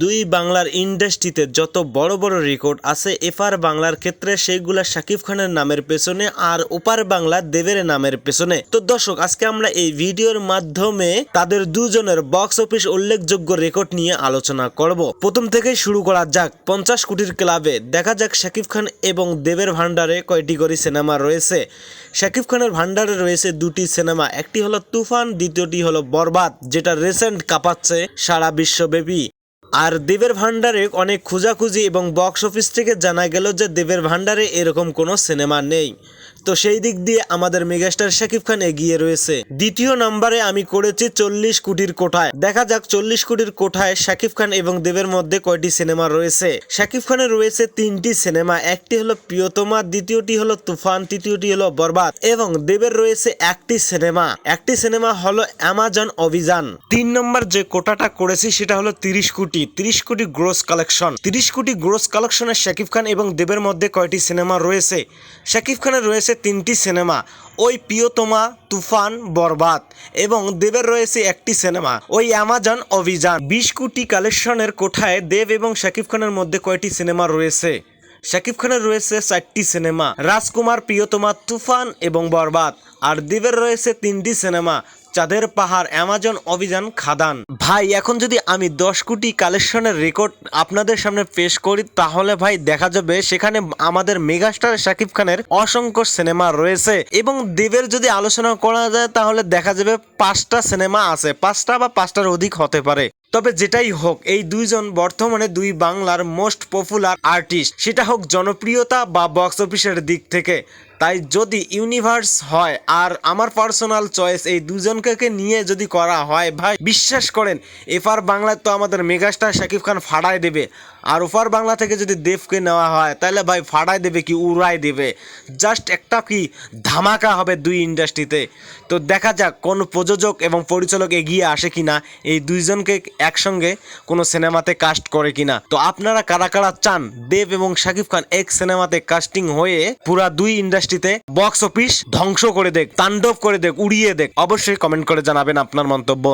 দুই বাংলার ইন্ডাস্ট্রিতে যত বড় বড় রেকর্ড আছে এফার বাংলার ক্ষেত্রে সেইগুলা শাকিব খানের নামের পেছনে আর ওপার বাংলা দেবের নামের পেছনে। তো দর্শক, আজকে আমরা এই ভিডিওর মাধ্যমে তাদের দুজনের বক্স অফিস উল্লেখযোগ্য রেকর্ড নিয়ে আলোচনা করব। প্রথম থেকে শুরু করা যাক। পঞ্চাশ কোটির ক্লাবে দেখা যাক শাকিব খান এবং দেবের ভান্ডারে কয়টি করে সিনেমা রয়েছে। শাকিব খানের ভান্ডারে রয়েছে দুটি সিনেমা একটি হলো তুফান, দ্বিতীয়টি হলো বরবাদ, যেটা রিসেন্ট কাঁপাচ্ছে সারা বিশ্বব্যাপী। আর দেবের ভান্ডারে অনেক খোঁজাখুঁজি এবং বক্স অফিস থেকে জানা গেল যে দেবের ভান্ডারে এরকম কোনো সিনেমা নেই। তো সেই দিক দিয়ে আমাদের মেগাস্টার শাকিব খান এগিয়ে রয়েছে। দ্বিতীয় নম্বরে আমি করেছি চল্লিশ কোটির কোঠায়। দেখা যাক চল্লিশ কোটির কোঠায় শাকিব খান এবং দেবের মধ্যে কয়টি সিনেমা রয়েছে। শাকিব খানের রয়েছে তিনটি সিনেমা একটি হলো প্রিয়তমা, দ্বিতীয়টি হলো তুফান, তৃতীয়টি হলো বরবাদ এবং দেবের রয়েছে একটি সিনেমা একটি সিনেমা হলো অ্যামাজন অভিযান। তিন নম্বর যে কোটাটা করেছি সেটা হলো তিরিশ কোটি। তিরিশ কোটি গ্রোস কালেকশন তিরিশ কোটি গ্রোস কালেকশনে শাকিব খান এবং দেবের মধ্যে কয়টি সিনেমা রয়েছে? শাকিব খানের রয়েছে তিনটি সিনেমা। ওই প্রিয়তমা, তুফান, বরবাদ এবং দেবের রয়েছে একটি সিনেমা। ওই অ্যামাজন অভিযান। বিশ কোটি কালেকশনের কোঠায় দেব এবং শাকিব খানের মধ্যে কয়টি সিনেমা রয়েছে? শাকিব খানের রয়েছে চারটি সিনেমা। রাজকুমার, প্রিয়তমা, তুফান এবং বরবাদ। আর দেবের রয়েছে তিনটি সিনেমা। চাঁদের পাহাড় অ্যামাজন অভিযান খাদান। ভাই, এখন যদি আমি দশ কোটি কালেকশনের রেকর্ড আপনাদের সামনে পেশ করি, তাহলে ভাই দেখা যাবে সেখানে আমাদের মেগাস্টার শাকিব খানের অসংখ্য সিনেমা রয়েছে এবং দেবের যদি আলোচনা করা যায়, তাহলে দেখা যাবে পাঁচটা সিনেমা আছে, পাঁচটা বা পাঁচটার অধিক হতে পারে। তবে যেটাই হোক, এই দুইজন বর্তমানে দুই বাংলার মোস্ট পপুলার আর্টিস্ট সেটা হোক জনপ্রিয়তা বা বক্স অফিসের দিক থেকে। তাই যদি ইউনিভার্স হয়, আর আমার পার্সোনাল চয়েস এই দুজনকে নিয়ে যদি করা হয়, ভাই, বিশ্বাস করেন এফার বাংলায় তো আমাদের মেগাস্টার শাকিব খান ফাড়ায় দেবে। আর ওপার বাংলা থেকে যদি দেবকে নেওয়া হয়, তাহলে ভাই ফাড়ায় দেবে কি উড়াই দেবে। জাস্ট একটা কি, ধামাকা হবে দুই ইন্ডাস্ট্রিতে তো দেখা যাক কোন প্রযোজক এবং পরিচালক এগিয়ে আসে কিনা, এই দুইজনকে একসঙ্গে কোনো সিনেমাতে কাস্ট করে কিনা। তো আপনারা কারা কারা চান? দেব এবং শাকিব খান এক সিনেমাতে কাস্টিং হয়ে পুরা দুই ইন্ডাস্ট্রিতে বক্স অফিস ধ্বংস করে দেখ, তাণ্ডব করে দেখ, উড়িয়ে দেখ। অবশ্যই কমেন্ট করে জানাবেন আপনার মন্তব্য।